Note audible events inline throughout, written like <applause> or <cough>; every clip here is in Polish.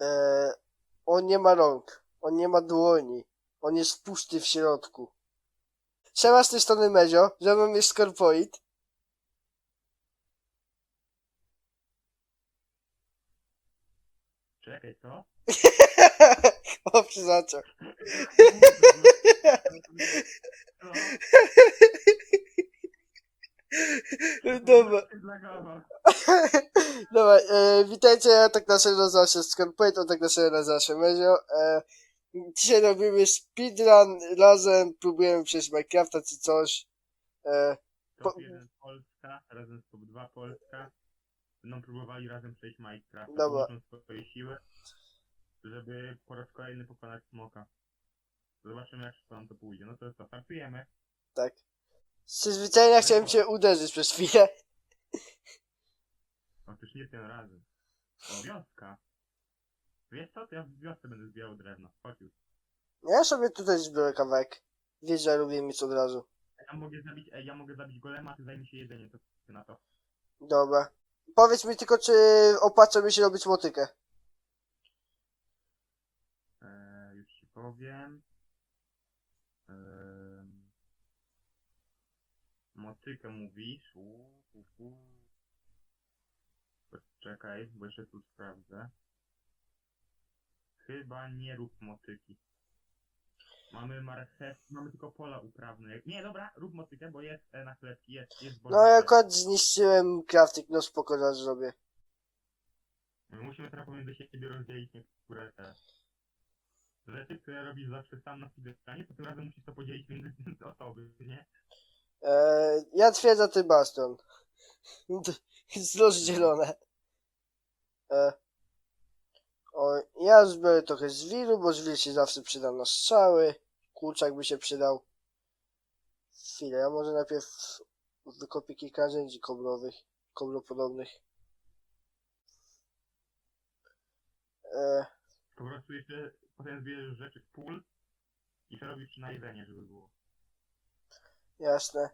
E, on nie ma rąk. On nie ma dłoni. On jest pusty w środku. Siema z tej strony Mezio, ze mną jest Scorpoid. Czekaj, co? <laughs> Chłopcy zaczął. <laughs> <laughs> Dobra. <laughs> Dobra, e, witajcie, ja tak na serio nazywam się Scorpoid, on tak na serio nazywa się Mezio. E, dzisiaj robimy speedrun razem, próbujemy przejść Minecrafta czy coś. E, Top Po- 1 Polska, razem z top 2 Polska. Będą próbowali razem przejść Minecraft. Dobra. Swoje siły, żeby po raz kolejny pokonać smoka. Zobaczymy jak szybko nam to pójdzie. No to co, startujemy. tak. Z przyzwyczajenia chciałem cię uderzyć przez chwilę. Otóż nie tym razem. O, wioska. Wiesz co, to ja w wiosce będę zbierał drewno. Chodź już. Ja sobie tutaj zbiorę kawałek. Wiesz, że ja lubię mieć od razu. Ja mogę zabić, ej, ja mogę zabić golema, ty zajmij się jedzeniem, to ty na to. Dobra. Powiedz mi tylko, czy opłaca mi się robić motykę. Eee, już ci powiem. Eee, motykę mówisz. Uuu, uu, uu. Poczekaj, bo jeszcze tu sprawdzę. Chyba nie rób motyki. Mamy marchew, mamy tylko pola uprawne. Nie, dobra, rób motykę, bo jest e, na chlebki, jest, jest No ja akurat zniszczyłem crafting, no spoko, raz zrobię. Musimy teraz pomiędzy siebie rozdzielić niektóre te rzeczy, które robisz zawsze sam na speedrunie, to tym razem musisz to podzielić między <laughs> osoby, nie? Eee, ja twierdzę ty baston. Jest <laughs> rozdzielone. Eee, o, ja zbiorę trochę żwiru, bo żwir się zawsze przyda na strzały. Kurczak by się przydał. Chwilę, ja może najpierw wykopię kilka narzędzi koblowych, koblopodobnych. Eee, Po prostu jeszcze potem zbierzesz rzeczy w pól i to robisz na jedzenie, żeby było. jasne.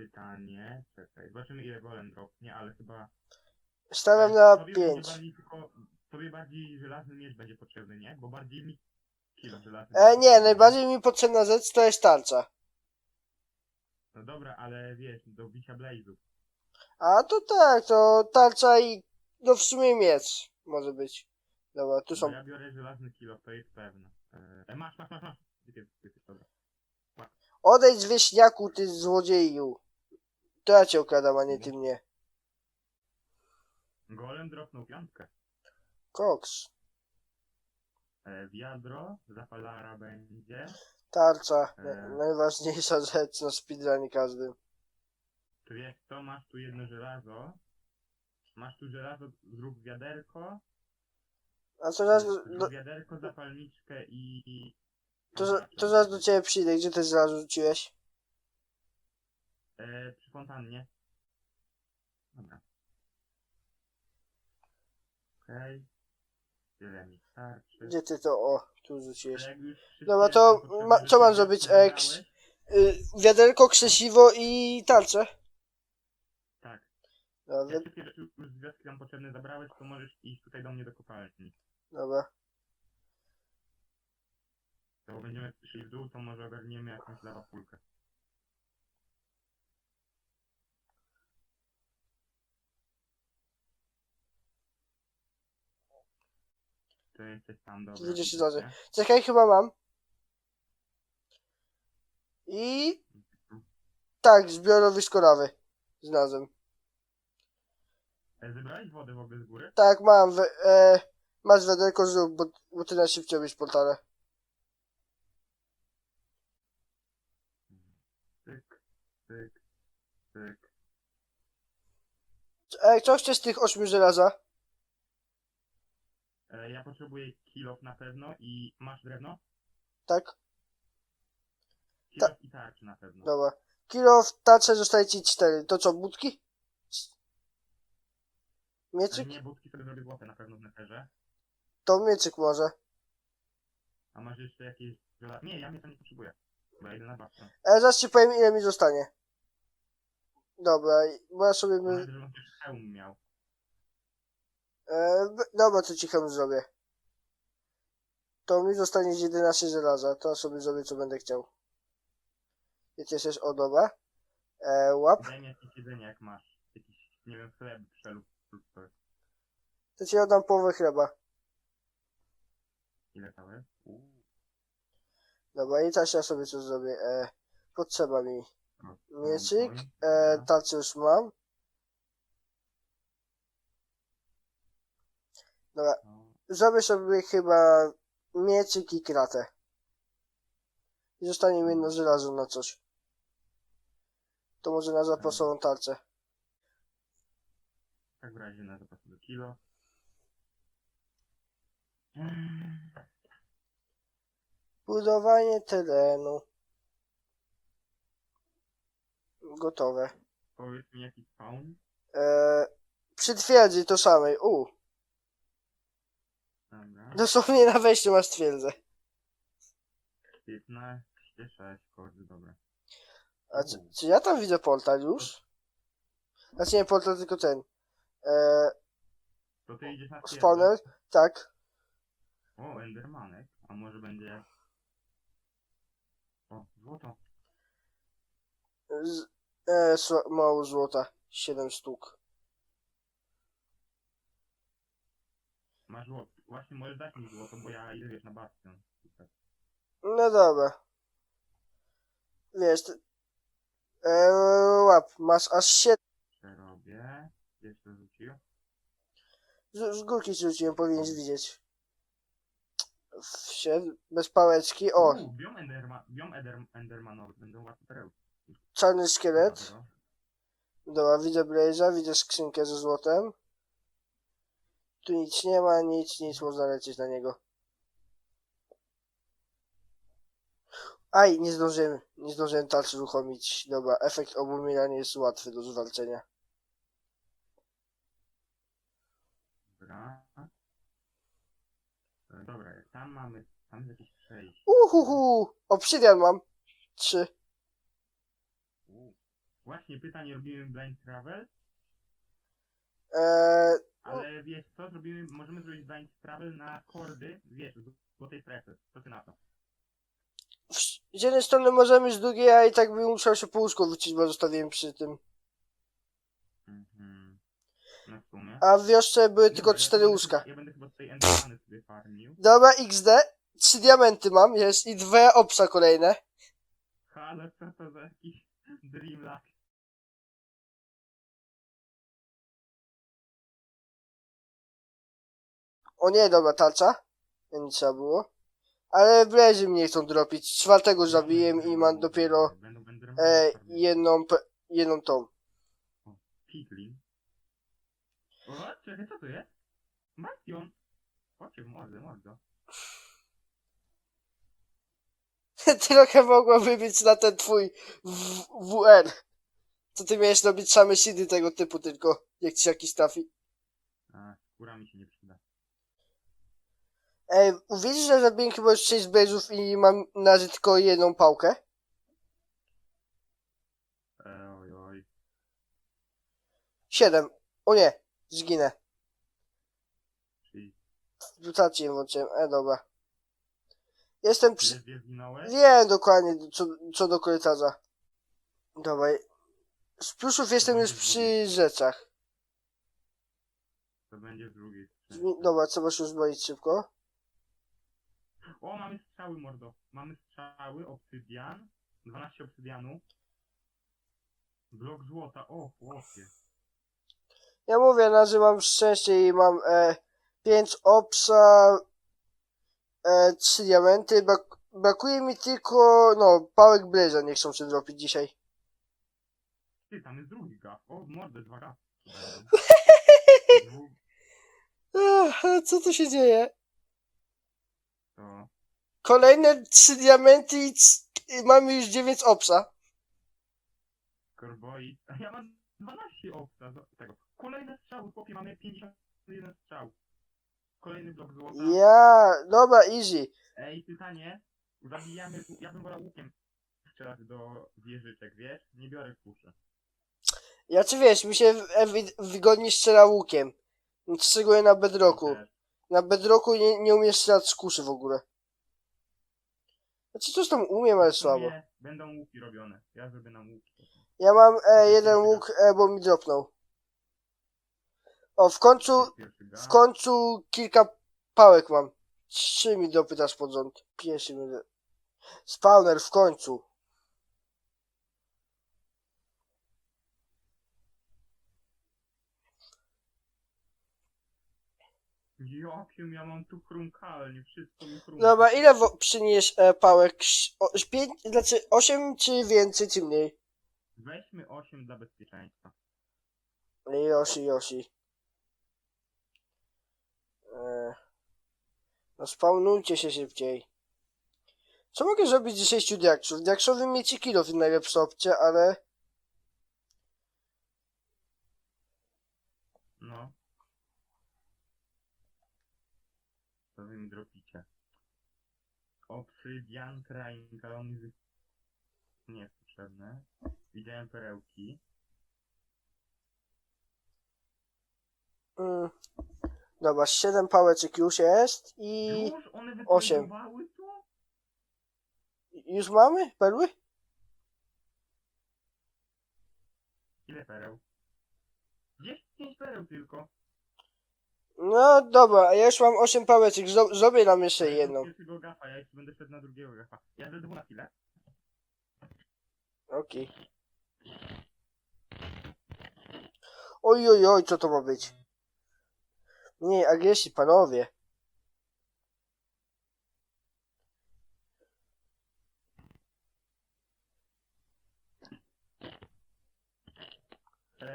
Pytanie, czekaj, zobaczymy ile golem dropnie, ale chyba... Stawiam na Tobie będzie 5. bardziej tylko, tobie bardziej żelazny miecz będzie potrzebny, nie? Bo bardziej mi kilo żelazny. E, nie, najbardziej mi potrzebna rzecz to jest tarcza. No dobra, ale wiesz, do bicia blazów. A to tak, to tarcza i no w sumie miecz może być. Dobra, tu są. ja biorę żelazny kilo, to jest pewne. E, masz, masz, masz, masz. Ty, ty, ty, ty, dobra. Odejdź wieśniaku, ty złodzieju. To ja cię okradam, a nie ty mnie. Golem dropnął piątkę. Koks. E, wiadro, zapalara będzie. Tarcza. E. Na, najważniejsza rzecz na speedrunie każdym. Tu wiesz co, masz tu jedno żelazo. Masz tu żelazo, zrób wiaderko. A co zaraz, Zrób do, wiaderko, zapalniczkę i... i... to, za- to zaraz do ciebie przyjdę. Gdzie ty zaraz rzuciłeś? E, przy fontannie. Dobra. Okej. Tyle mi starczy. Gdzie ty to, o, tu rzuciłeś. Jak już Dobra, to ma- co mam zrobić, zebrałeś, Eks? Y, wiaderko, krzesiwo i tarczę. Tak. Dobra, Jak wszystkie rzeczy już z wioski nam potrzebne zabrałeś, to możesz iść tutaj do mnie do kopalni. dobra. To będziemy szli w dół, to może ogarniemy jakąś lawa To jesteś tam, cię. Czekaj, chyba mam. I tak, zbiorowy szkorawy. Znalazłem. E, Zebrałeś wodę w ogóle z góry? Tak, mam. We, e, masz wiaderko zrób, bo, bo ty najszybciej robisz portale. Tyk, tyk, tyk. Ej, co chcesz z tych ośmiu żelaza? E, ja potrzebuję kilof na pewno i masz drewno? Tak? Kilof i tarczy na pewno. Dobra. Kilo w tace zostaje ci cztery. To co, budki? Mieczyk? nie, budki sobie zrobię złote na pewno w neterze. To mieczyk może. A masz jeszcze jakieś? Nie, ja mnie to nie potrzebuję. Bo ja idę na babkę. E, zaraz ci powiem ile mi zostanie. Dobra, i- bo ja sobie... By... Też hełm miał. E, dobra, to ci chyba zrobię. To mi zostanie z 11 żelaza, to sobie zrobię co będę chciał. Ty jesteś, o dobra. E, łap. Daj mi jakieś jedzenie jak masz. Jakiś, nie wiem, chleb, przelub lub coś. To ci oddam połowę chleba. Ile to jest? Uuu, Dobra, i teraz ja sobie co zrobię. E, potrzeba mi no, mieczyk. no, E, tarczę już mam. Dobra, No, zrobię sobie chyba mieczyk i kratę. I zostanie mi jedno żelazo na coś. To może na zapasową tarczę. tak w razie na zapas do kilo. Mm, Budowanie terenu. Gotowe. Powiedz mi jaki spawn. E, przy twierdzy to samej. U, Dobra. dosłownie na wejściu masz twierdzę. 15, 6, kody, dobra. A czy, czy ja tam widzę portal już? Znaczy nie portal, tylko ten. E, To ty idziesz na spawner? Tak. O, Endermanek. A może będzie... O, złoto. Z, e, sło- mało złota. 7 sztuk. Masz złoto. Właśnie możesz dać mi złoto, bo ja idę wiesz na bastion. No dobra. Wiesz, ty- e, łap, masz aż 7. Przerobię. Gdzieś to rzucił. Z, z górki ci rzuciłem, powinieneś widzieć. Wsiedł, bez pałeczki. O, Uuu, biom, Enderma, biom Ender, Endermanowy. Będą łatwe perełki. czarny szkielet. Dobra. Dobra, widzę Blaze'a, widzę skrzynkę ze złotem. Tu nic nie ma, nic, nic, można lecieć na niego. Aj, nie zdążyłem, nie zdążyłem tarczy uruchomić. Dobra, efekt obumienia jest łatwy do zwalczenia. Dobra. E, Dobra, tam mamy, tam jest jakieś przejście. Uhuhu, obsydian mam. Trzy. Właśnie pytanie, robimy blind travel, Eee, ale wiesz co, zrobimy, możemy zrobić blind travel na kordy, wiesz, złotej strefy. Co ty na to? z jednej strony możemy, z drugiej ja i tak bym musiał się po łóżku wrócić, bo zostawiłem przy tym. Mhm. No w sumie. A w wiosce były tylko Dobra, ja cztery będę łóżka. Ja będę chyba tutaj endermany sobie farmił. Dobra, XD. Trzy diamenty mam, jest i dwie obsa kolejne. Ale co to za jakiś dreamlack? O nie, dobra, tarcza. Nie trzeba było. Ale Blazy mnie chcą dropić. Czwartego zabiłem i mam dopiero e, jedną, jedną tą. Piglin. O, czekaj, co to jest? Bastion! Ocie w mordę, mordo. <laughs> Trochę mogłoby być na ten twój w- WR. To ty miałeś robić same seedy tego typu tylko, jak ci jakiś trafi. A, skóra mi się nie przyda. Ej, widzisz, że zabiłem chyba już 6 Blazów i mam na razie tylko jedną pałkę? E, oj, oj. 7. O nie, zginę. Czyli, Rotację włączyłem, e dobra. Jestem przy... Wiem dokładnie, co, co do korytarza. Dobra. Z pluszów jestem już przy rzeczach. To będzie stronie. Dobra, trzeba się uzbroić szybko. O, mamy strzały, mordo. Mamy strzały, obsydian. 12 obsydianu. Blok złota, o, chłopie. Ja mówię, na że mam szczęście i mam e, 5 obsa, e, 3 diamenty. Brak, brakuje mi tylko, no, pałek blaza nie chcą się dropić dzisiaj. Ty, tam jest drugi gaf. O, mordę, dwa gafy. <laughs> Dwóch, Ech, co tu się dzieje? To... Kolejne 3 diamenty i, c- i mamy już 9 obsa. Korboi. A ja mam 12 obsa z tego. Kolejne strzały, chłopie, mamy 51 strzał. Kolejny blok złota. Ja, dobra, easy. Ej, pytanie. Zabijamy, ja bym wolał łukiem strzelać do wieżyczek, wiesz? Nie biorę kuszy. Ja czy wiesz, mi się ewi- wygodnie strzela łukiem. Szczególnie na bedrocku. Też. Na bedrocku nie, nie umiem strzelać z kuszy w ogóle. Znaczy coś tam umiem, ale słabo. sumie Będą łuki robione. Ja zrobię nam łuki. Ja mam e, jeden łuk, e, bo mi dropnął. O, w końcu, Pierwszy w końcu kilka pałek mam. Trzy mi dopytasz pod rząd. Pierwszy mi... Spawner w końcu. Jakim ja mam tu chrumkalnie, wszystko mi chrumka. Dobra, ile wo- przyniesz e, pałek? O, pięć, znaczy osiem czy więcej, czy mniej? Weźmy 8 dla bezpieczeństwa. Yoshi, Yoshi. E, no spawnujcie się szybciej. Co mogę zrobić z 6 diaksów? Diaksowy mieć i kilof najlepsza opcja, ale... No. Dropicie? Obsydian, krainka, on jest... nie jest potrzebny. Widziałem perełki. Mm. Dobra, 7 pałeczek już jest i... Już one osiem. to? Już mamy perły? Ile pereł? 10 pereł tylko. No dobra, a ja już mam 8 pałeczek, Zro- zrobię nam jeszcze jedną. Pierwszego gafa, ja jeszcze będę szedł na drugiego gafa. Ja ze dwóch na chwilę. Okej. Oj, oj, oj, co to ma być? Nie, agresji, panowie.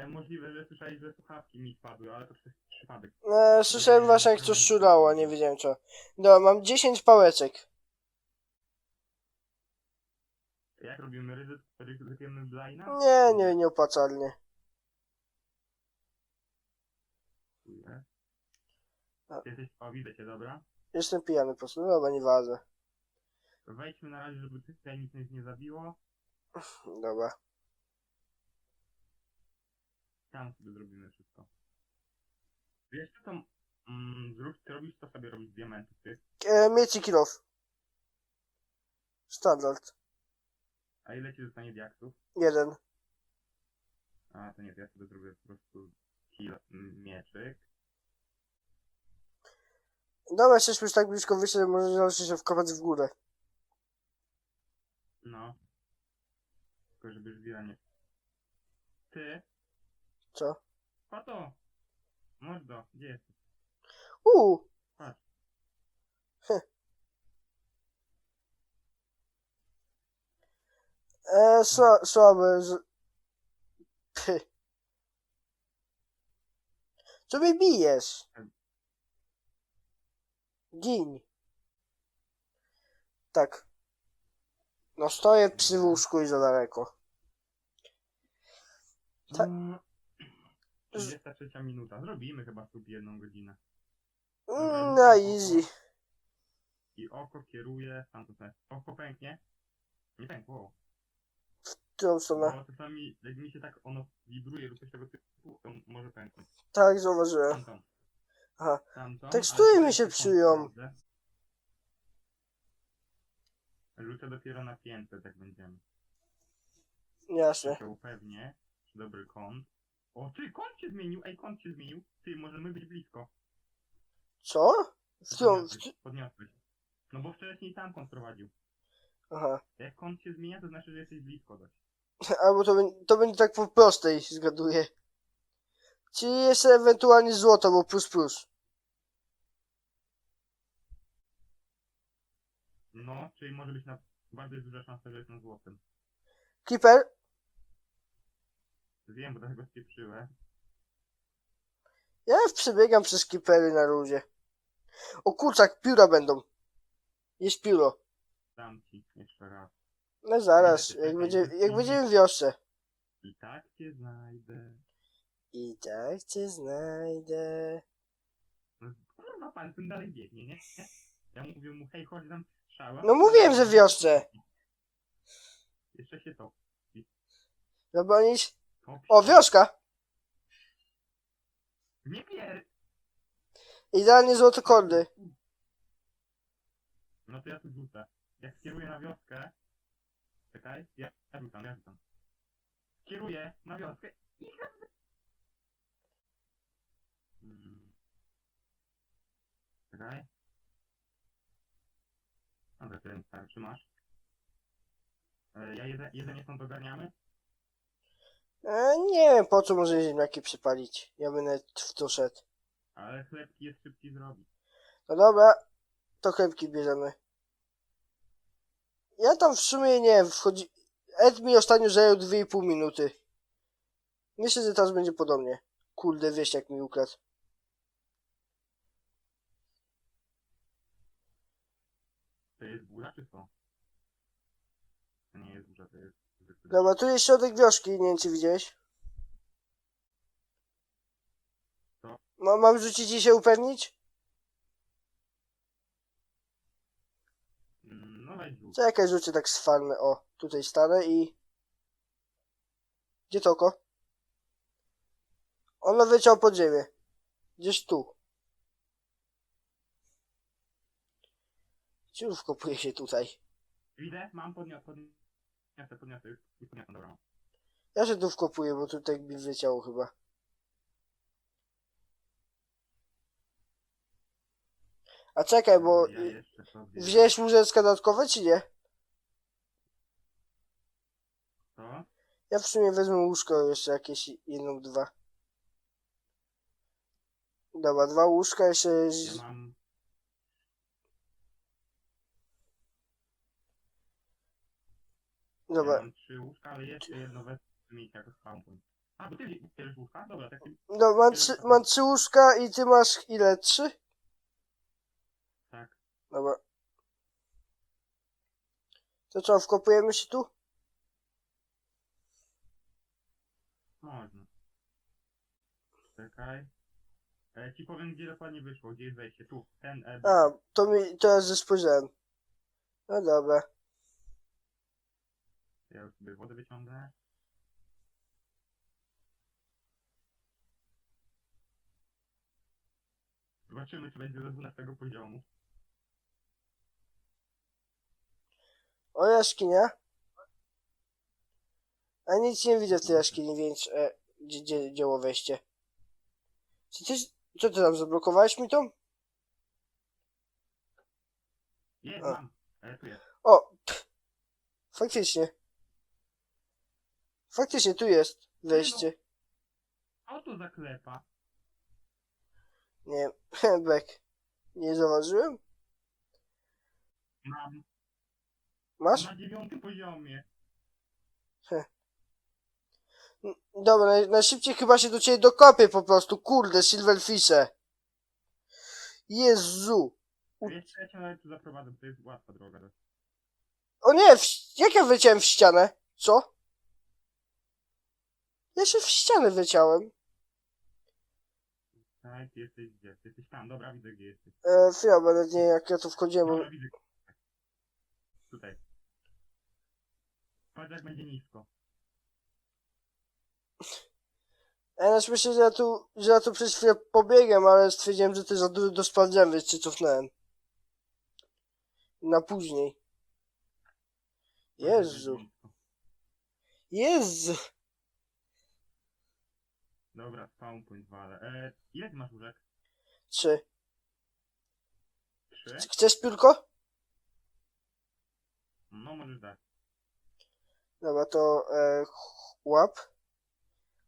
Możliwe, że słyszałeś, że słuchawki mi spadły, ale to przez przypadek. E, słyszałem właśnie jak coś szurało, nie wiedziałem co. Dobra, mam 10 pałeczek. Jak robimy ryzyk? Ryzykujemy blina? Nie, nie, nieopłacalnie. Dziękuję. A. Ty jesteś, o widzę cię, dobra. Jestem pijany po prostu, no dobra, nieważne. Wejdźmy na razie, żeby tutaj nic nas nie zabiło. Dobra. Tam sobie zrobimy wszystko. Wiesz co to... Mm, zrób, ty robisz, to sobie robisz diamenty, ty. E, mieć i kilof. Standard. A ile ci zostanie diaksów? Jeden. A, to nie, to ja sobie zrobię po prostu kilo, m, mieczyk. Dobra, jesteśmy już tak blisko wyjścia, że może zawsze się wkopać w górę. No. Tylko żeby żwira nie... Ty? Co? Pato! Mordo, gdzie jesteś? Uuu! Patrz. Heh. E, sła, słabe. Z... Py. Co mnie bijesz? Gin. Tak. No stoję przy łóżku i za daleko. Ta- No. 23 minuta. Zrobimy chyba sobie jedną godzinę. Mm, na easy. I oko kieruje... Tam to sobie. Oko pęknie. Nie pękło. W którą stronę? Bo czasami, jak mi się tak ono wibruje lub coś tego typu, to może pęknąć. Tak, zauważyłem. Tamtą. Aha. Tamtą. Tekstury ale mi to się jest psują. Rzucę dopiero na 500, jak będziemy. Jasne. się upewnię, czy dobry kąt. O, ty, kąt się zmienił! Ej, kąt się zmienił! Ty, możemy być blisko. Co? Którą? Podniosłeś, podniosłeś. No bo wcześniej tam kąt prowadził. Aha. Jak kąt się zmienia, to znaczy, że jesteś blisko dość. <laughs> Albo to, bę- to będzie tak po prostej, zgaduję. Czyli jeszcze ewentualnie złoto, bo plus plus. No, czyli może być na... Bardzo jest duża szansa, że jest na złotym. Keeper? Wiem, bo dlatego spieprzyłem. Ja przebiegam przez keepery na luzie. O kurczak, pióra będą. Jest pióro. Dam ci jeszcze raz. No zaraz, jak, będzie, jak będziemy w wiosce. I tak cię znajdę. I tak cię znajdę. No, kurwa, pan ten dalej biegnie, nie? Ja mówię mu, hej, chodź dam strzała. No mówiłem, że w wiosce. Jeszcze się to. Top O, wioska! Nie pier... Idealnie złote kordy. No to ja tu rzucę. Jak skieruję na wioskę... Czekaj, ja, ja rzucam, ja rzucam. Kieruję na wioskę i... Mm. Czekaj. Dobra, tyle tak, trzymasz. E, ja jedzenie stąd ogarniamy? Nie wiem po co może ziemniaki przypalić. Ja będę w to szedł. Ale chlebki jest szybciej zrobić. No dobra, to chlebki bierzemy. Ja tam w sumie nie wiem, wchodzi... Ed mi ostatnio zajął 2,5 minuty. Myślę, że teraz będzie podobnie. Kurde, wieś jak mi ukradł. To jest burza czy co? To nie jest burza, to jest... Dobra, tu jest środek wioski, nie wiem czy widziałeś. Co? Ma, mam rzucić i się upewnić? No. Czekaj, rzucę tak z farmy. O, tutaj stanę i... Gdzie to oko? Ono wyciął pod ziemię. Gdzieś tu. Ciur wkopuje się tutaj. Widzę, mam podniosę, podniosę, podniosę, już, już podniosę, dobra. Ja się tu wkopuję, bo tutaj mi wyciało chyba. A czekaj, bo Ja jeszcze sobie... wziąłeś łóżeczka dodatkowe, czy nie? Co? Ja w sumie wezmę łóżko jeszcze jakieś jedno, lub dwa. Dobra, dwa łóżka jeszcze... Ja mam... Dobra, mam trzy łóżka, ale jeszcze jedno wezmę mieć jako spawn point. A, bo ty bierzesz łóżka? Dobra, tak no, mam, trzy, mam trzy łóżka i ty masz ile? Trzy? tak. Dobra. To co, wkopujemy się tu? Można. Czekaj. E, ci powiem, gdzie dokładnie wyszło, gdzie jest wejście. Tu, ten e, A, to mi teraz że spojrzałem. No dobra. Ja już sobie wodę wyciągnę. Zobaczymy, czy będzie do 12 poziomu. O jaskinia. A nic nie widzę w tej jaskini, więc e, gdzie, gdzie wejście? Czy ty, co ty tam zablokowałeś mi to? A. mam. E, tu jest. O! Pff. Faktycznie. Faktycznie tu jest wejście. Auto zaklepa. Nie, <laughs> bek. Nie zauważyłem? Mam. Masz? Na dziewiątym poziomie. N- Dobra, naj, najszybciej chyba się do ciebie dokopię po prostu. Kurde, Silverfishe. Jezu. U- ja cię nawet tu zaprowadzę, bo to jest łatwa droga. O nie, w, jak ja wleciałem w ścianę? Co? Ja się w ścianę wleciałem. Tak, jesteś gdzie? Jesteś tam, dobra, widzę gdzie jesteś. E, bo nawet nie jak ja tu wchodziłem. Bo... Dobra, widzę. Tutaj. Patrz jak będzie nisko. Ja znaczy myślę, że ja tu, że ja tu przez chwilę pobiegłem, ale stwierdziłem, że ty za dużo do sprawdziłem, więc cię cofnąłem. Na później. Patrz, jak będzie Jezu. nisko. Jezu. Dobra, spawn point wale. E, ile ty masz łóżek? Trzy. Trzy? Chcesz piórko? No możesz dać. Dobra, to e, łap.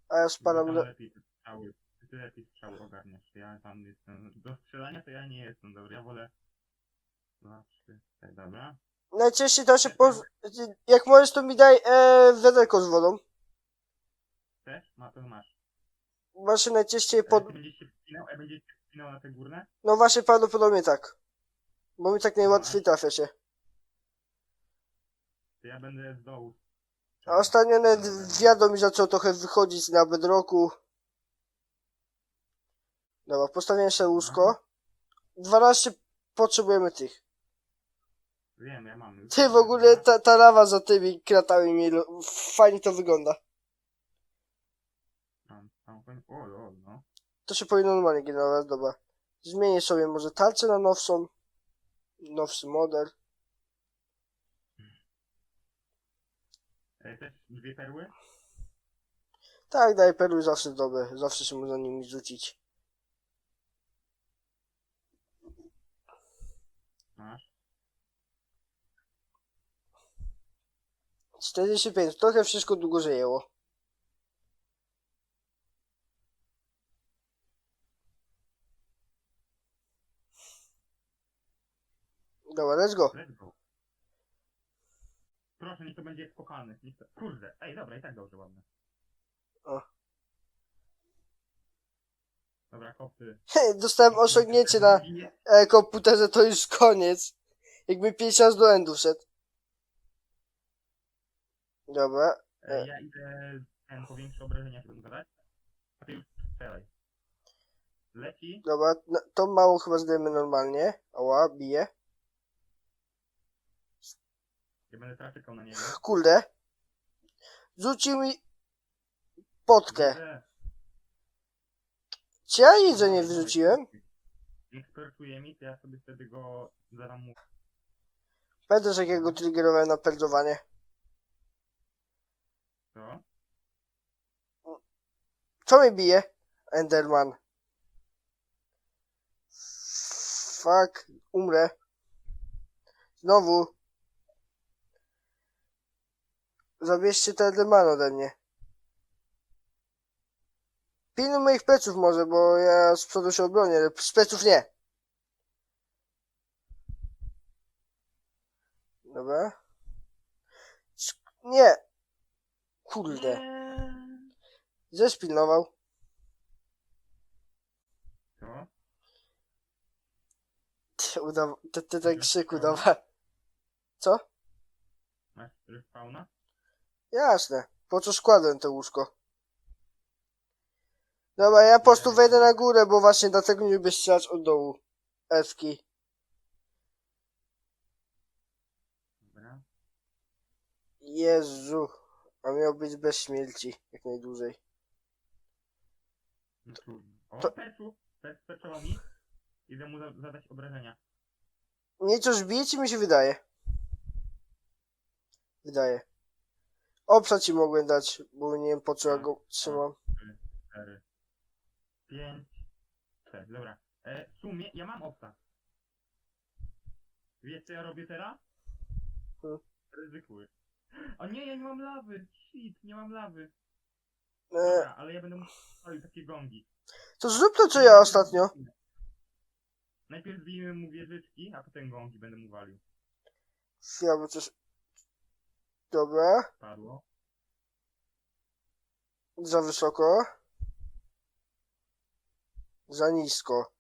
A ja spalam do... lepiej strzały. Ty lepiej strzały ogarniasz. Ja tam jestem. Do strzelania to ja nie jestem dobry. Ja wolę. Dwa, trzy, cztery, dobra. Najczęściej to się po... Jak możesz, to mi daj e, wiaderko z wodą. Chcesz? Ma, to masz. Właśnie najczęściej pod... Ty będziesz się wspinał, a będziesz się wspinał na te górne? No właśnie prawdopodobnie tak. Bo mi tak najłatwiej trafia się. To ja będę z dołu. A ostatnio nawet wiadomo mi zaczął trochę wychodzić na bedroku. Dobra, postawiłem sobie łóżko. 12 potrzebujemy tych. Wiem, ja mam już. Ty w ogóle ta, ta lawa za tymi kratami mi fajnie to wygląda. Tam. O, o, no. To się powinno normalnie generować, dobra. Zmienię sobie może tarczę na nowszą. Nowszy model. E, też dwie perły? Tak, daj perły zawsze dobre. Zawsze się można nimi rzucić. Masz. 45. Trochę wszystko długo zajęło. Dobra, let's go. Let's go. Proszę, niech to będzie spokojny. Niech to... Kurde, ej, dobra, i tak dobrze, ładne. O. Dobra, kopy. Hej, dostałem osiągnięcie na e, komputerze, to już koniec. Jakby 5 razy do endu wszedł. Dobra. E, ja idę ten powiększy obrażenia, żeby gadać. A ty już strzelaj. Leci. Dobra, no, to mało chyba zdajemy normalnie. Ała, bije. Ja będę czekał na niego. Kurde. Rzucił mi potkę. Czy ja jedzenie wyrzuciłem? Jak sperczuje mi, to ja sobie wtedy go zaramuję. Pamiętasz jakiego triggerowałem na perdowanie? Co? Co mnie bije? Enderman. Fuck. Umrę. Znowu. Zabierzcie ten Enderman ode mnie. Pilnuj moich pleców może, bo ja z przodu się obronię, ale z pleców nie. Dobra. Nie. Kurde. Zespilnował. Co? Udaw... Te, te, ten krzyk udawa. Co? Masz respawna? Jasne. Po co składłem to łóżko? Dobra, ja po prostu wejdę na górę, bo właśnie dlatego nie lubię strzelać od dołu. Ewki. Dobra. Jezu. A miał być bez śmierci. Jak najdłużej. No trudno. O, To- peczu! Pecz peczował mi. Idę mu za zadać obrażenia. Nie coś bije, czy mi się wydaje? Wydaje. Obsa ci mogłem dać, bo nie wiem po co ja go trzymam. Cztery. Pięć. Sześć. Dobra. E, w sumie ja mam obsa. Wiesz co ja robię teraz? Hmm. Ryzykuję. O nie, ja nie mam lawy! Shit, nie mam lawy. E, Dobra, ale ja będę musiał spalić takie gongi. to zrób to, co ja ostatnio. Najpierw zbijmy mu wieżyczki, a potem gongi będę mu walił. Ja bo coś... Dobra. Padło. Za wysoko. Za nisko.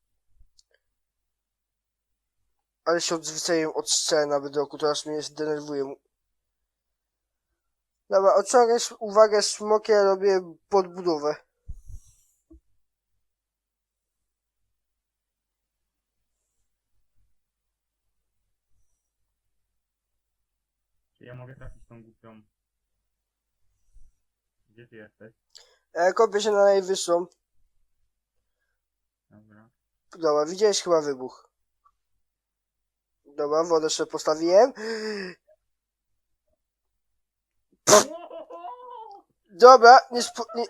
Ale się odzwyczaiłem od sceny na widoku, teraz mnie zdenerwuje. Dobra, odciągaj uwagę smokie, robię podbudowę. Ja mogę trafić tą głupią? Gdzie ty jesteś? E, kopię się na najwyższą. Dobra. Dobra, widziałeś chyba wybuch. Dobra, wodę sobie postawiłem. Dobra, nie, spo, nie,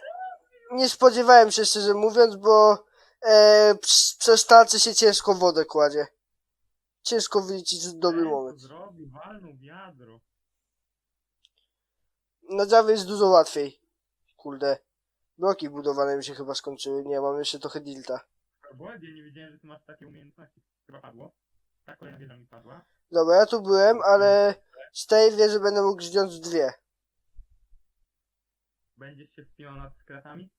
nie spodziewałem się szczerze mówiąc, bo e, przez tarczę się ciężko wodę kładzie. Ciężko wyliczyć dobry moment. Zrobił, walnął wiadro. Na Java jest dużo łatwiej. Kurde. Bloki budowane mi się chyba skończyły. Nie, mam jeszcze trochę dilta. Błędzie, nie wiedziałem, że ty masz takie umiejętności. Chyba padło. Tak, kolejna wieża mi padła. Dobra, ja tu byłem, ale z tej wieży będę mógł zdjąć dwie. Będziesz się wspinał nad skratami?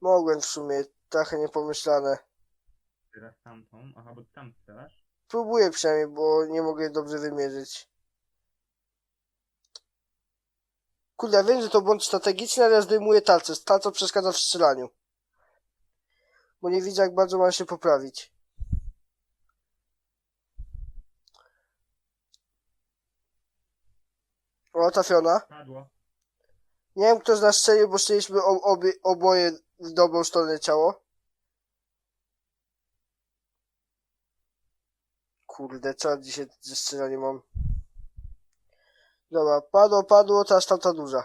Mogłem w sumie, trochę niepomyślane. Teraz tamtą. Aha, bo ty tam strzelasz. Próbuję przynajmniej, bo nie mogę dobrze wymierzyć. Kurde, ja wiem, że to błąd strategiczny, ale ja zdejmuję talcę. Talca przeszkadza w strzelaniu. Bo nie widzę, jak bardzo mam się poprawić. O, trafiona. Padło. Nie wiem, kto z nas strzelił, bo strzeliśmy obie, oboje w dobrą stronę ciało. Kurde, co dzisiaj ze strzelaniem mam? Dobra, padło, padło, teraz tamta duża.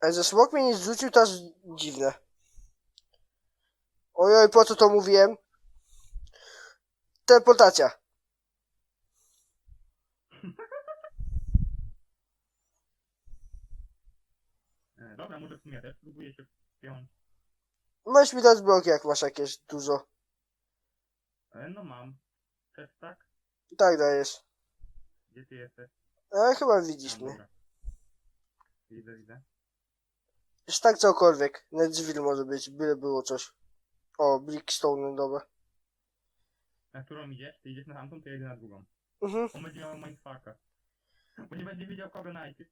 Ale że smok mnie nie zrzucił, to aż dziwne. Ojoj, po co to mówiłem? Teleportacja. E, dobra, może w sumie też spróbuję się wpiąć. Możesz mi dać bloki, jak masz jakieś dużo. E, no mam. Też tak? Tak dajesz. Gdzie ty jesteś? Ale chyba widzisz mnie. dobra. Widzę, widzę. Już tak cokolwiek. Nedzwil może być, byle było coś. O, Brickstone, dobra. Na którą idziesz? Ty idziesz na tamtą, to ja idę na drugą. Mhm. On będzie miał mindfucka. Bo nie będzie wiedział kogo najpierw.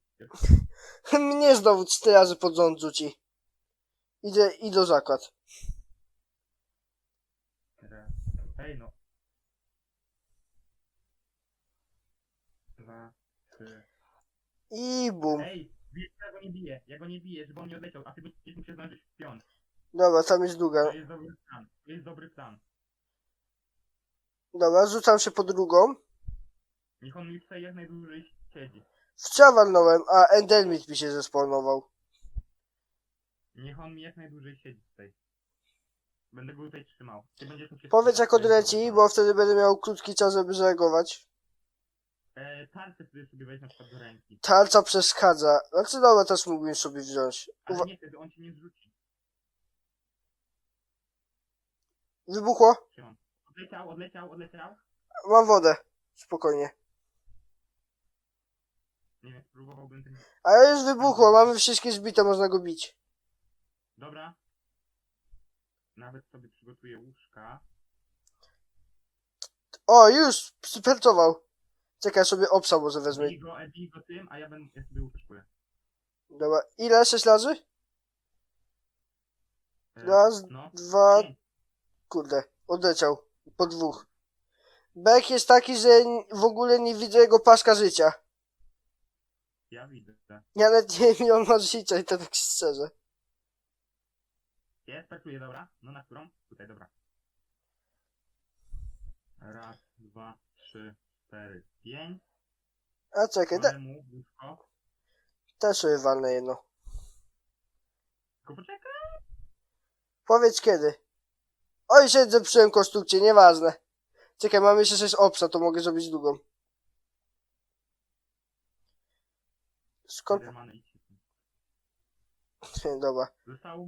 <laughs> Mnie znowu cztery razy pod rząd rzuci. Idę, idę zakład. Hej no. Dwa, trzy. I bum. Ej, wiesz, ja go nie biję. Ja go nie biję, żeby on nie odleciał, a ty będziesz mu się zdążyć wpiąć. Dobra, tam jest. To jest dobry plan. To jest dobry plan. Dobra, rzucam się po drugą. Niech on mi tutaj jak najdłużej siedzi. W walnąłem, a Endermit mi się zespawnował. Niech on mi jak najdłużej siedzi tutaj. Będę go tutaj trzymał. Ty będziesz mu się Powiedz jak odleci, bo wtedy będę miał krótki czas, żeby zareagować. E, tarczę sobie sobie weź na przykład do ręki. Tarca przeszkadza. Znaczy dobra, też mógłbym sobie wziąć. Ale Uwa- nie wtedy, on ci nie zrzuci. Wybuchło? Trzymam. Odleciał, odleciał, odleciał. Mam wodę. Spokojnie. Nie wiem, spróbowałbym ten... Ale już wybuchło, mamy wszystkie zbite, można go bić. Dobra. Nawet sobie przygotuję łóżka. O, już! Przypercował. Czekaj, sobie obsa może wezmę. Bij go, bij go tym, a ja będę ja sobie łóżkuję. Dobra, ile? Sześć razy? E, Raz, No. dwa, kurde, odleciał. Po dwóch. Bek jest taki, że w ogóle nie widzę jego paska życia. Ja widzę. Ja nawet nie wiem, ile on ma życia i to tak szczerze. Jest, pracuję, dobra. No na którą? Tutaj, dobra. Raz, dwa, trzy, cztery, pięć. A czekaj, da, Wolę mu łóżko. też sobie walnę jedno. Tylko poczekaj. Powiedz kiedy. Oj, się zepsułem konstrukcję, nieważne. Czekaj, mam jeszcze sześć obsa, to mogę zrobić drugą. Skąd? Spidermany idźcie. <laughs> Dobra. Zostało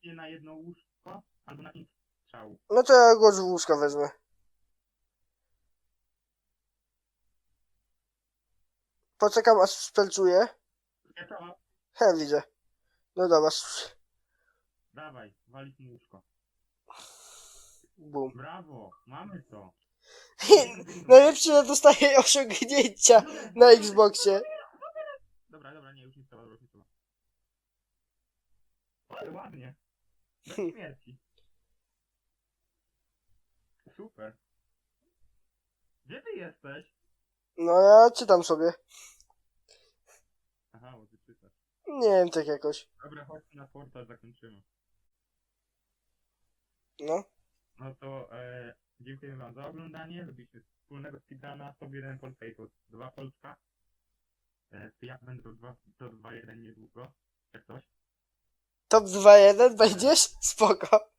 praktycznie na jedno łóżko, albo na pięć strzałów. No to ja go z łóżka wezmę. Poczekam aż spelczuję. Gotowa. He, widzę. No dobra, Dawaj, walić mu łóżko. bum. Brawo, mamy to. <laughs> Najlepsze, że dostaję osiągnięcia na Xboxie. Dobra, dobra, nie, już nie trzeba, już nie trzeba. Ale ładnie. Śmierci. Super. Gdzie ty jesteś? No ja czytam sobie. Aha, bo ty czytasz. Nie wiem, tak jakoś. Dobra, chodźmy na portal, zakończymy. No. No to e, dziękujemy wam za oglądanie. Robiliśmy wspólnego speedruna. Top 1 Polska i to 2 Polska. E, ja będę to 2, to 2 1 niedługo. Jak coś. Top 2.1 będziesz? Spoko.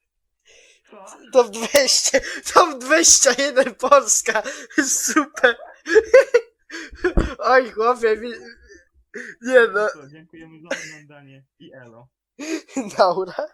Top 200, top 21 Polska. Super. Oj, chłopie, mi... nie no, dziękujemy za oglądanie i elo. dobra.